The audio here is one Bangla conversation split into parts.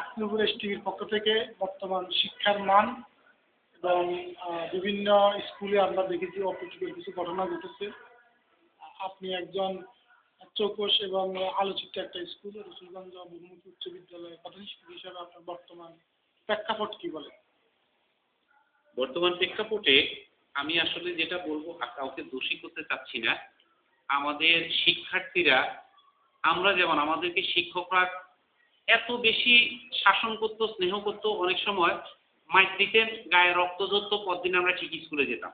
আকনপুর এস টিভির পক্ষ থেকে বর্তমান শিক্ষার মান এবং বিভিন্ন স্কুলে আমরা দেখেছি অপ্রীতিকর কিছু ঘটনা ঘটেছে। আপনি একজন চৌকস এবং আলোচিত একটা স্কুল, রসুলগঞ্জ বহুমুখী উচ্চ বিদ্যালয়ের প্রধান শিক্ষক হিসাবে আপনার বর্তমান প্রেক্ষাপট কি বলে বর্তমান প্রেক্ষাপটে আমি আসলে যেটা বলব কাউকে দোষী করতে চাচ্ছি না। আমাদের শিক্ষার্থীরা, আমরা যেমন, আমাদেরকে শিক্ষকরা এত বেশি শাসন করতো স্নেহ করতো অনেক সময় মাইক দিতেন গায়ে রক্ত ধরতো পরদিন আমরা ঠিক স্কুলে যেতাম।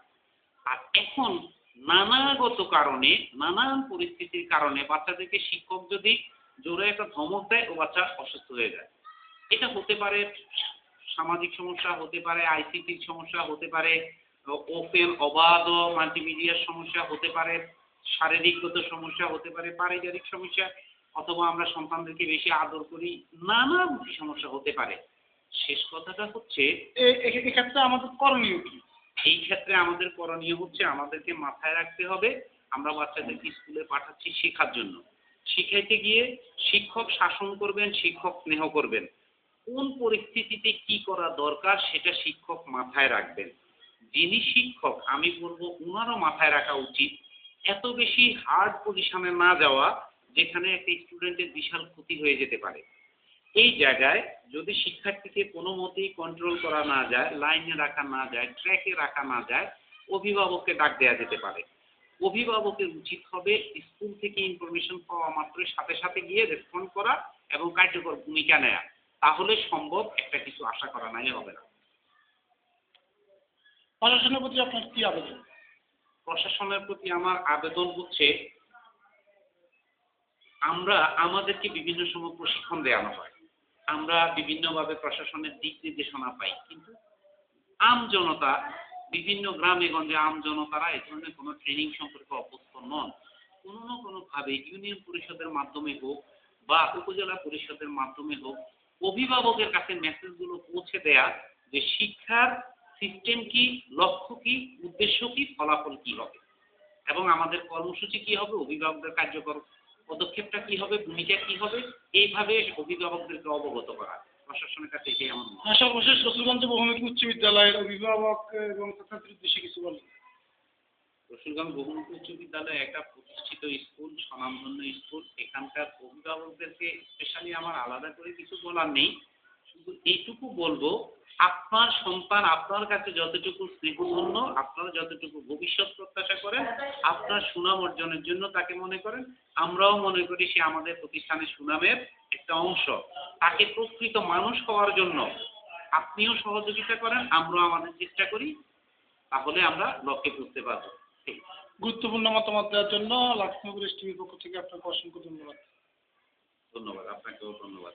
আর এখন নানাগত কারণে, নানান পরিস্থিতির কারণে বাচ্চাদেরকে শিক্ষক যদি জোরে একটা ধমক দেয়, ও বাচ্চা অসুস্থ হয়ে যায়। এটা হতে পারে সামাজিক সমস্যা, হতে পারে আইসিটির সমস্যা, হতে পারে ওপেন অবাধ মাল্টিমিডিয়ার সমস্যা, হতে পারে শারীরিকগত সমস্যা, হতে পারে পারিবারিক সমস্যা। অথবা আমরা সন্তানদেরকে বেশি আদর করি নানামুখী সমস্যা হতে পারে। শেষ কথাটা হচ্ছে এক্ষেত্রে আমাদের করণীয় কি? এই ক্ষেত্রে আমাদের করণীয় হচ্ছে আমাদেরকে মাথায় রাখতে হবে আমরা বাচ্চাদেরকে স্কুলে পাঠাচ্ছি শেখার জন্য। শিখাইতে গিয়ে শিক্ষক শাসন করবেন শিক্ষক স্নেহ করবেন। কোন পরিস্থিতিতে কি করা দরকার সেটা শিক্ষক মাথায় রাখবেন। যিনি শিক্ষক আমি বলব উনারও মাথায় রাখা উচিত এত বেশি হার্ড পজিশনে না যাওয়া যেখানে একটা স্টুডেন্টের বিশাল ক্ষতি হয়ে যেতে পারে। এই জায়গায় যদি শিক্ষার্থীকে কোনো মতেই কন্ট্রোল করা না যায় লাইনে রাখা না যায় ট্র্যাকে রাখা না যায় অভিভাবককে ডাক দেওয়া যেতে পারে। অভিভাবকের উচিত হবে স্কুল থেকে ইনফরমেশন পাওয়া মাত্রই সাথে সাথে গিয়ে রেসপন্ড করা এবং কার্যকর ভূমিকা নেয়া। তাহলে সম্ভব একটা কিছু আশা করা নাইলে হবে না। প্রশাসনের প্রতি আপনার কি আবেদন? প্রশাসনের প্রতি আমার আবেদন হচ্ছে আমরা আমাদেরকে বিভিন্ন সময় প্রশিক্ষণ দেওয়ানো হয়। আমরা বিভিন্নভাবে প্রশাসনের দিক নির্দেশনা পাই, কিন্তু আম জনতা, বিভিন্ন গ্রামে গঞ্জে আম জনতারা এ ধরনের কোনো ট্রেনিং সম্পর্কে অভ্যস্ত নন। কোনো না কোনোভাবে ইউনিয়ন পরিষদের মাধ্যমে হোক বা উপজেলা পরিষদের মাধ্যমে হোক, অভিভাবকের কাছে মেসেজগুলো পৌঁছে দেয়া যে শিক্ষার সিস্টেম কি, লক্ষ্য কি, উদ্দেশ্য কি, ফলাফল কি হবে? এবং আমাদের কর্মসূচি কি হবে, অভিভাবকদের কার্যকর পদক্ষেপটা কি হবে ভূমিকা কি হবে এইভাবে অভিভাবকদেরকে অবগত করা। প্রশাসনের কাছে এটাই আমার সর্বশেষ রসুলগঞ্জ বহুমুখী উচ্চ বিদ্যালয়ের অভিভাবক এবং ছাত্রছাত্রীর উদ্দেশ্যে কিছু বলেন। রসুলগঞ্জ বহুমুখী উচ্চ বিদ্যালয় একটা প্রতিষ্ঠিত স্কুল স্বনামধন্য স্কুল। এখানকার অভিভাবকদেরকে স্পেশালি আমার আলাদা করে কিছু বলার নেই। শুধু এইটুকু বলব আপনার সন্তান আপনার কাছে যতটুকু স্নেহপূর্ণ আপনারা যতটুকু ভবিষ্যৎ প্রত্যাশা করেন আপনার সুনাম অর্জনের জন্য তাকে মনে করেন। আমরাও মনে করি সে আমাদের প্রতিষ্ঠানের সুনামের একটা অংশ। তাকে প্রকৃত মানুষ হওয়ার জন্য আপনিও সহযোগিতা করেন আমরাও আমাদের চেষ্টা করি তাহলে আমরা লক্ষ্যে পৌঁছতে পারব। গুরুত্বপূর্ণ মতামত দেওয়ার জন্য লাক্ষ্মীপুর টিভির পক্ষ থেকে আপনাকে অসংখ্য ধন্যবাদ। ধন্যবাদ আপনাকেও ধন্যবাদ।